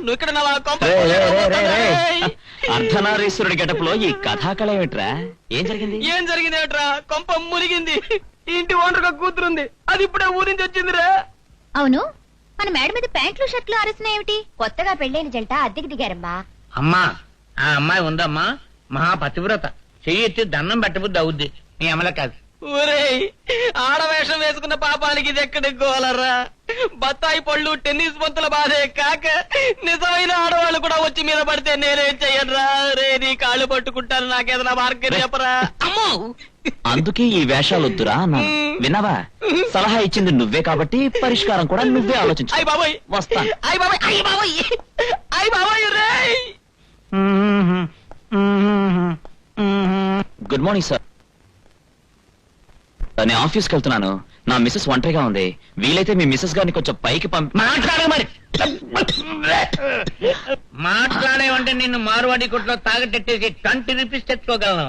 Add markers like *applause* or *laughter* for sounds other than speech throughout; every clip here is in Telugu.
నువ్వు ఇక్కడ ఉన్నావా? కొంప రే, రే, రే, రే, రే. రేయ్. అర్ధనారీశ్వరుడి గెటప్లో ఈ కథాకళ ఏమిట్రా ఏం జరిగింది? ఏం జరిగింది ఏట్రా కొంప మునిగింది. ఇంటి ఓనర్గా కూతురుంది. అది ఇప్పుడే ఊరించి వచ్చిందిరా. అవును. మన మేడ మీద ప్యాంట్లు షర్ట్లు అరసినాయేమిటి కొత్తగా పెళ్ళైన జంట అద్దెకి దిగారమ్మా. అమ్మా ఆ అమ్మాయి ఉందమ్మా. మహా పతివ్రత చెయ్యి ఎత్తి దండం పెట్టబుద్ది అవుద్ది. నీ అమల కాదు. ఒరేయ్ ఆడవేషం వేసుకున్న పాపానికి ఇది ఎక్కడికి గోలరా? బత్తాయి పళ్ళు టెన్నిస్ బంతుల బాధే కాక నిజమైన ఆడవాళ్ళు కూడా వచ్చి మీద పడితే నేనేం చెయ్యనురా? రే నీ కాళ్ళు పట్టుకుంటాను నాకేదైనా మార్గం చెప్పరా? అమ్మో! అందుకే ఈ వేషాలు వద్దురా విన్నావా? సలహా ఇచ్చింది నువ్వే కాబట్టి పరిష్కారం కూడా నువ్వే ఆలోచించు. అయ్ బాబోయ్! వస్తా. అయ్ బాబోయ్! అయ్ బాబోయ్! అయ్ బాబోయ్ రేయ్ గుడ్ మార్నింగ్ సార్. నేను ఆఫీస్కి వెళ్తున్నాను. నా మిస్సెస్ ఒంటరిగా ఉంది. వీలైతే మీ మిస్సెస్ గారిని కొంచెం పైకి పంపి మాట్లాడే మరి. మాట్లాడేవంటే నిన్ను మారువాడి కొట్లో తాగటెట్టేసి ట్వంటీ రూపీస్ తెచ్చుకోగలను.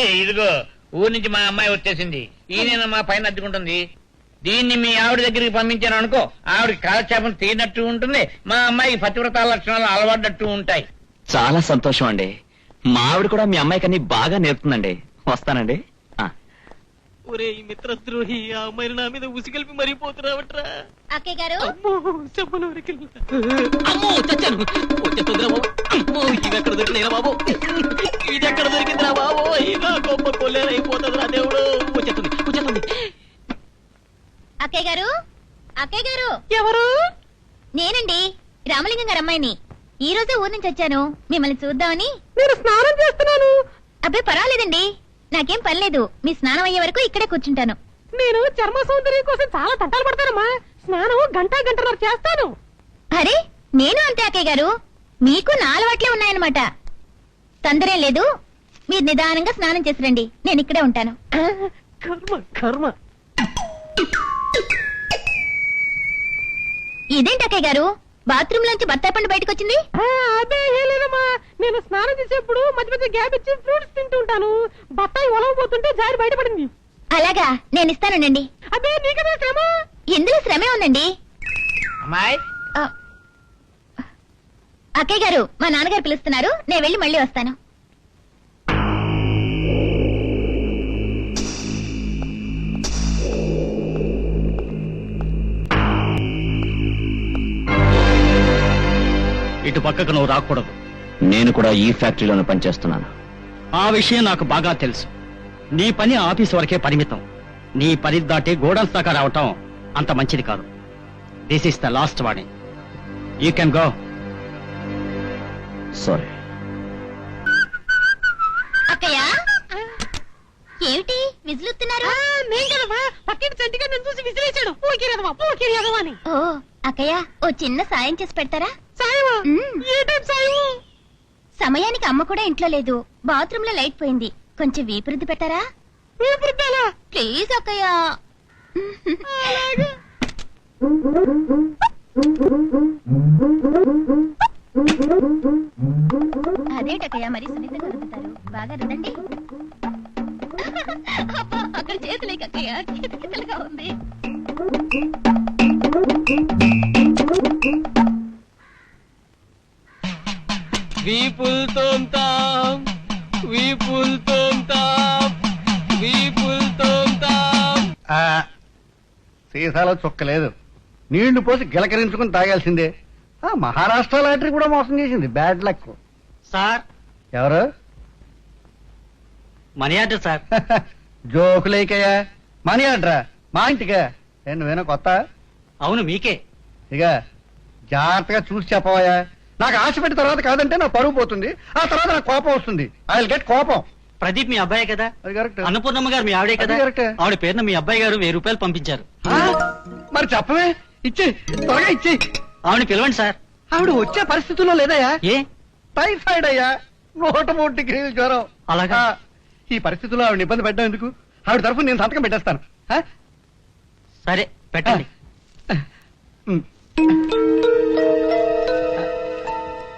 ఏ ఇదిగో ఊరి నుంచి మా అమ్మాయి వచ్చేసింది. ఈయన మా పైన అద్దుకుంటుంది? దీన్ని మీ ఆవిడ దగ్గరికి పంపించాను అనుకో ఆవిడ కాలక్షేపం తీరినట్టు ఉంటుంది మా అమ్మాయి పతివ్రత లక్షణాలు అలవాడినట్టు ఉంటాయి. చాలా సంతోషం అండి. మా ఆవిడ కూడా మీ అమ్మాయికి అన్ని బాగా నేర్పుతుందండి. వస్తానండి. ఆ, ఒరేయ్ మిత్రద్రోహి ఆ అమ్మాయిని నా మీద ఉసిగలిపి మరిపోతున్నావట్రా అక్కయ్య గారు? అమ్మో చెప్పనవరికి అమ్మో చచ్చాను. వచ్చేస్తుందిరా బాబు. అమ్మో ఇది ఎక్కడ దొరికిందిరా బాబు? ఇది ఎక్కడ దొరికిందిరా బాబు? ఇలా గొప్ప కొల్లేరైపోతుందిరా దేవుడు. వచ్చేస్తుంది వచ్చేస్తుంది. అక్కయ్య గారు? అక్కయ్య గారు? ఎవరు? నేనండి రామలింగం గారు అమ్మాయిని. ఈ రోజే ఊరు నుంచి వచ్చాను. మిమ్మల్ని చూద్దామని. నేను స్నానం చేస్తున్నాను. అబ్బాయి పర్వాలేదండి. నాకేం పర్లేదు మీ స్నానం అయ్యే వరకు ఇక్కడే కూర్చుంటాను. నేను చర్మ సౌందర్యం కోసం చాలా తంటాలు పడతానమ్మా స్నానం గంట గంటన్నర చేస్తాను. అరే నేను అంతే అక్కయ్య గారు. మీకు నా అలవాట్లే ఉన్నాయన్నమాట. తొందరే లేదు. మీరు నిదానంగా స్నానం చేసి రండి. నేను ఇక్కడే ఉంటాను. కర్మ కర్మ. ఇదేంటి అక్కయ్య గారు? బాత్రూమ్ లోంచి బత్తాయి పండు బయటకు వచ్చింది? అదే లేదమ్మా నేను స్నానం చేసేప్పుడు మధ్య మధ్య గ్యాప్ ఇచ్చి ఫ్రూట్స్ తింటూ ఉంటాను. బత్తాయి ఒలవబోతుంటే జారి బయటపడింది. అలాగా నేను ఇస్తానండి అదే నీకదే శ్రమ. ఇందులో శ్రమే ఉందండి. అమ్మాయి? అక్కయ్య గారు మా నాన్నగారు పిలుస్తున్నారు. నేను వెళ్ళి మళ్ళీ వస్తాను. ఇటు పక్కకు నువ్వు రాకూడదు. నేను కూడా ఈ ఫ్యాక్టరీలోనే పనిచేస్తున్నాను. ఆ విషయం నాకు బాగా తెలుసు. నీ పని ఆఫీస్ వరకే పరిమితం. నీ పని దాటి గోడౌన్స్ దాకా రావటం అంత మంచిది కాదు. This is the last warning you can go sorry అక్కయ్య? ఏమిటి? విజులుతున్నారు నేను కదమ్మా పక్కింటి చంటిగా నేను చూసి విసిరేశాడు. పోకిరేదమ్మా పోకిరేదమ్మా అని. ఓ అక్కయ్య ఓ చిన్న సాయం చేసి పెడతారా? సమయానికి అమ్మ కూడా ఇంట్లో లేదు. బాత్రూమ్లో లైట్ పోయింది. కొంచెం వీపురుద్ది పెట్టారా? ప్లీజ్ అక్కయ్య. అదేటక్కయ్య మరి సున్నితంగా రుద్దుతారు బాగా అబ్బా, అక్కడ చేతులేక అక్కయ్య కితకితలుగా ఉంది. వీపుల్ తోంతాం వీపుల్ తోంతాం వీపుల్ తోంతాం ఆ, సీసాలో చుక్కలేదు. నీళ్ళు పోసి గిలకరించుకుని తాగాల్సిందే ఆ మహారాష్ట్ర లాటరీ కూడా మోసం చేసింది. Bad luck. సార్. ఎవరు? Money order sir. *laughs* జోకులేకయ్యా మనీ ఆర్డరా? మా ఇంటికా? ఏ, నువ్వేనా కొత్త? అవును మీకే. ఇక జాగ్రత్తగా చూసి చెప్పవయ్యా. నాకు ఆశ పెట్టిన తర్వాత కాదంటే నా పరువు పోతుంది. ఆ తర్వాత నాకు కోపం వస్తుంది. ఐ విల్ గెట్ కోపం. ప్రదీప్ మీ అబ్బాయే కదా? అది కరెక్ట్ అన్నపూర్ణమ్మ గారు మీ ఆవిడే కదా? అది కరెక్టే. ఆవిడ పేరున మీ అబ్బాయి గారు వెయ్యి రూపాయలు పంపించారు. మరి చెప్పవే. ఇచ్చి త్వరగా ఇచ్చి. ఆవిడ పిలవండి సార్. ఆవిడ వచ్చే పరిస్థితుల్లో లేదయ్యా. ఏ? టైఫాయిడ్ అయ్యా. నూట మూడు డిగ్రీల జ్వరం. అలాగా? ఆ, ఈ పరిస్థితుల్లో ఆవిడ ఇబ్బంది పెట్టడం ఎందుకు? ఆవిడ తరఫున నేను సంతకం పెట్టేస్తాను. ఆ? సరే పెట్టండి.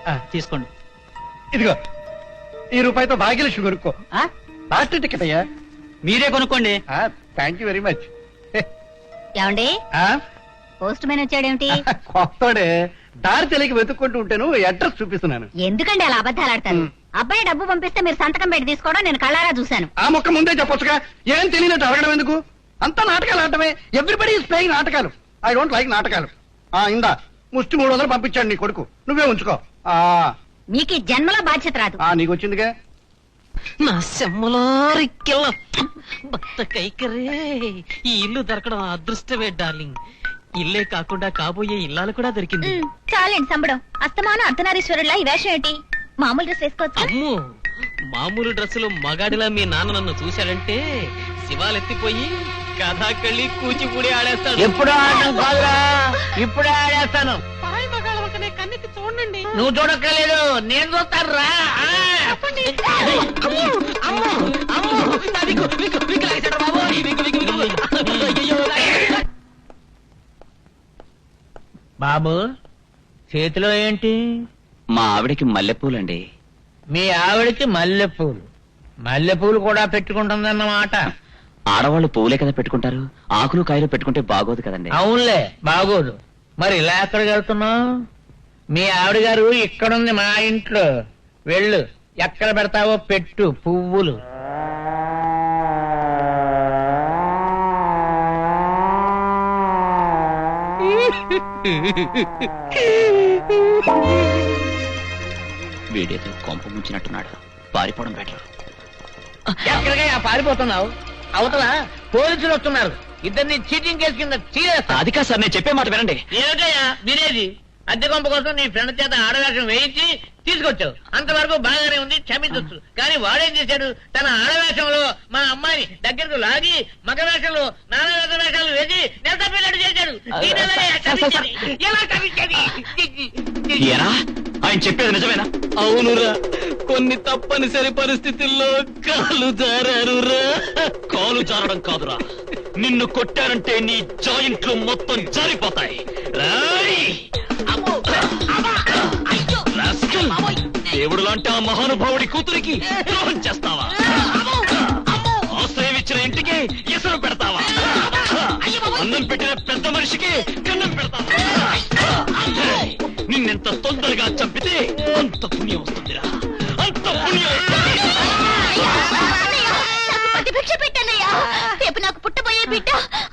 ఆ, తీసుకోండి. ఇదిగో ఈ రూపాయితో భాగ్యలక్ష్మి కొనుక్కో. ఆ? లాస్ట్ టికెట్ అయ్యా. మీరే కొనుక్కోండి. థ్యాంక్ యూ వెరీ మచ్ ఏమండి? Postman వచ్చాడేమిటి? *laughs* కొత్తడే. దారి తెలియక వెతుక్కుంటూ ఉంటాను అడ్రస్ చూపిస్తున్నాను. ఎందుకండి అలా అబద్ధాలు ఆడతారు? మ్. అబ్బాయి డబ్బు పంపిస్తే మీరు సంతకం పెట్టి తీసుకోవడం నేను కళ్ళారా చూశాను. ఆ మొక్క ముందే చెప్పొచ్చుగా. ఏం తెలియనట్టు అడగడం ఎందుకు? అంతా నాటకాలు ఆడటమే. ఎవ్రీబడి ఈస్ ప్లేయింగ్ నాటకాలు. ఐ డోంట్ లైక్ నాటకాలు. ఆ ఇందా ముష్టి మూడు వందలు పంపించాడు నీ కొడుకు. నువ్వే ఉంచుకో. ఆ మీకు ఈ జన్మలో బాధ్యత రాదు. ఆ నీకు వచ్చిందిగా? నా సెమ్మలారికెళ్ళ భక్త కైకరే. ఈ ఇల్లు దొరకడం అదృష్టమే డార్లింగ్. ఇల్లే కాకుండా కాబోయే ఇల్లాలు కూడా దొరికింది. చాలండి సంబడం. అస్తమానం అర్ధనారీశ్వరులా ఈ వేషం ఏంటి? మామూలు డ్రెస్ వేసుకోవచ్చు? అమ్ము మామూలు డ్రెస్సులో మగాడిలా మీ నాన్న నన్ను చూశాడంటే శివాలెత్తిపోయి కథాకళ్ళి కూచిపూడి ఆడేస్తాడు. ఎప్పుడు ఆడటం కాదురా. ఇప్పుడే ఆడేస్తాను. పాయ్ మగాళ్ళ వంకనే కన్నెత్తి చూడండి. నువ్వు చూడక్కర్లేదు. నేను చూస్తాను రా. బాబు చేతిలో ఏంటి? మా ఆవిడకి మల్లెపూలండి. మీ ఆవిడకి మల్లెపూలు. మల్లెపూలు కూడా పెట్టుకుంటుందన్నమాట. ఆడవాళ్ళు పువ్వులే కదా పెట్టుకుంటారు. ఆకులు కాయలు పెట్టుకుంటే బాగోదు కదండి. అవునులే బాగోదు. మరి ఇలా ఎక్కడికి వెళ్తున్నావు? మీ ఆవిడ గారు ఇక్కడుంది మా ఇంట్లో. వెళ్ళు ఎక్కడ పెడతావో పెట్టు పువ్వులు. *laughs* వీడేదో కొంప ముంచినట్టున్నాడు. పారిపోవడం బెటర్. ఎక్కడికైనా పారిపోతున్నావు? అవతల పోలీసులు వస్తున్నారు. ఇద్దరిని చీటింగ్ కేసు కింద చీరేస్తా. అది కాదు సార్ నేను చెప్పే మాట వినండి. ఏమిటయ్యా? వినేది. అద్దె కొంప కోసం నీ ఫ్రెండ్ చేత ఆడవేషం వేయించి తీసుకొచ్చావు. అంతవరకు బాగానే ఉంది క్షమించొచ్చు. కానీ వాడేం చేశాడు? తన ఆడవేషంలో మా అమ్మాయిని దగ్గరకు లాగి మగ వేషంలో నానా వేష వేషాలు వేసి నెల తప్పినట్టు చేశాడు. ఎలా క్షమించేది? ఆయన చెప్పేది నిజమేనా? అవునురా. కొన్ని తప్పనిసరి పరిస్థితుల్లో కాలు జారారురా. కాలు జారడం కాదురా. నిన్ను కొట్టారంటే నీ జాయింట్లు మొత్తం జారిపోతాయి! దేవుడు లాంటి ఆ మహానుభావుడి కూతురికి ద్రోహం చేస్తావా? ఆశ్రయం ఇచ్చిన ఇంటికి ఎసరు పెడతావా? అన్నం పెట్టిన పెద్ద మనిషికి కన్నం పెడతావా? నిన్నెంత తొందరగా చంపితే అంత పుణ్యం వస్తుందిరా. అంత పుణ్యం వస్తుంది. ప్రతిభిక్ష పెట్టానయ్యా. రేపు నాకు పుట్టబోయే బిడ్డ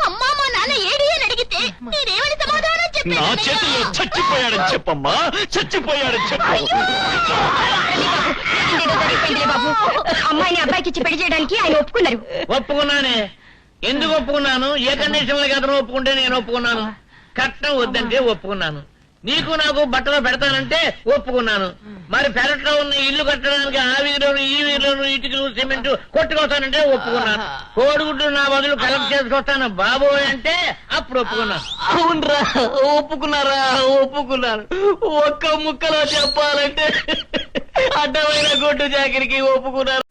అమ్మా మా నాన్న ఏడి అని అడిగితే నేనేమని సమాధానం నా చేతుల్లో చచ్చిపోయాడని చెప్పమ్మా చచ్చిపోయాడని చెప్పు. బాబు అమ్మాయిని అబ్బాయికి ఇచ్చి పెళ్ళి చేయడానికి ఆయన ఒప్పుకున్నారు. ఒప్పుకున్నానే. ఎందుకు ఒప్పుకున్నాను? ఏ కండిషన్లో అతను ఒప్పుకుంటే నేను ఒప్పుకున్నాను. కట్నం వద్దంటే ఒప్పుకున్నాను. నీకు నాకు బట్టలు పెడతానంటే ఒప్పుకున్నాను. మరి పెరట్లో ఉన్న ఇల్లు కట్టడానికి ఆ వీధిలోను ఈ వీధిలోను ఇటుకలు సిమెంట్ కొట్టుకొస్తానంటే ఒప్పుకున్నాను. కోడిగుడ్లు నా బదులు కలెక్ట్ చేసుకొస్తాను. బాబోయ్ అంటే అప్పుడు ఒప్పుకున్నాను. అవునరా ఒప్పుకున్నారా ఒప్పుకున్నారు ఒక్క ముక్కలో చెప్పాలంటే అడ్డమైన గొడ్డు జాకిరికి ఒప్పుకున్నారు